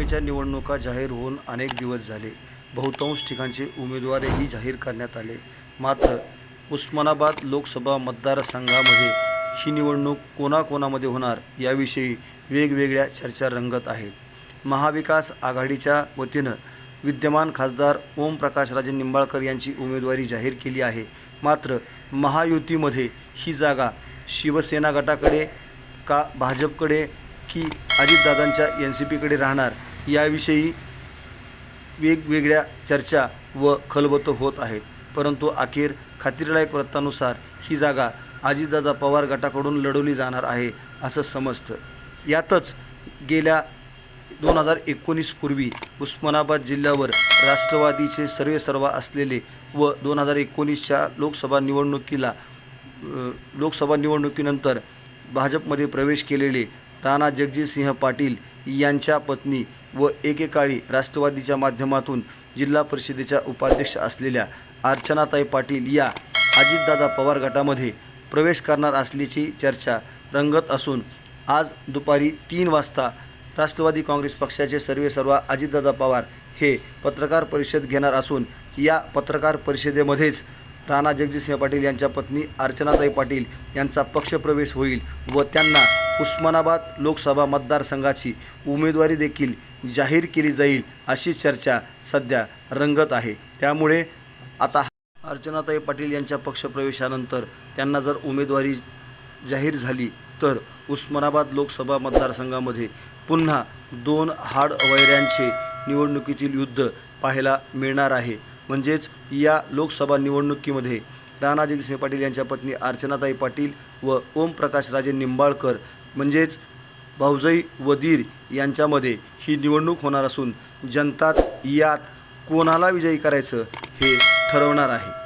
लोकसभेच्या निवडणुका जाहीर होऊन अनेक दिवस झाले. बहुतांश ठिकाणचे उमेदवारही जाहीर करण्यात आले. मात्र उस्मानाबाद लोकसभा मतदारसंघामध्ये ही निवडणूक कोणाकोणामध्ये होणार याविषयी वेगवेगळ्या चर्चा रंगत आहेत. महाविकास आघाडीच्या वतीनं विद्यमान खासदार ओमप्रकाश राजे निंबाळकर यांची उमेदवारी जाहीर केली आहे. मात्र महायुतीमध्ये ही जागा शिवसेना गटाकडे का भाजपकडे की अजितदादांच्या एन सी पीकडे राहणार याविषयी वेगवेगळ्या चर्चा व खलबत होत आहेत परंतु अखेर खात्रीलायक वृत्तानुसार ही जागा अजितदादा पवार गटाकडून लढवली जाणार आहे असं समजतं. यातच गेल्या दोन हजार एकोणीसपूर्वी उस्मानाबाद जिल्ह्यावर राष्ट्रवादीचे सर्वे सर्वा असलेले व दोन हजार एकोणीसच्या लोकसभा निवडणुकीला लोकसभा निवडणुकीनंतर भाजपमध्ये प्रवेश केलेले राणा जगजितसिंह पाटील यांच्या पत्नी व एकेकाळी राष्ट्रवादीच्या माध्यमातून जिल्हा परिषदेच्या उपाध्यक्ष असलेल्या अर्चनाताई पाटील या अजितदादा पवार गटामध्ये प्रवेश करणार असल्याची चर्चा रंगत असून आज दुपारी तीन वाजता राष्ट्रवादी काँग्रेस पक्षाचे सर्वे सर्वा अजितदादा पवार हे पत्रकार परिषद घेणार असून या पत्रकार परिषदेमध्येच राणा जगजितसिंह पाटील यांच्या पत्नी अर्चनाताई पाटील यांचा पक्षप्रवेश होईल व त्यांना उस्मानाबाद लोकसभा मतदारसंघाची उमेदवारी देखील जाहीर केली जाईल अशी चर्चा सध्या रंगत आहे. त्यामुळे आता अर्चनाताई पाटील यांच्या पक्षप्रवेशानंतर त्यांना जर उमेदवारी जाहीर झाली तर उस्मानाबाद लोकसभा मतदारसंघामध्ये पुन्हा दोन हाड वैऱ्यांचे निवडणुकीतील युद्ध पाहायला मिळणार आहे. म्हणजेच या लोकसभा निवडणुकीमध्ये राणाजी सिंह पाटील यांच्या पत्नी अर्चनाताई पाटील व ओमप्रकाश राजे निंबाळकर म्हणजेच भाऊजई व दीर यांच्यामध्ये ही निवडणूक होणार असून जनताच यात कोणाला विजयी करायचं हे ठरवणार आहे.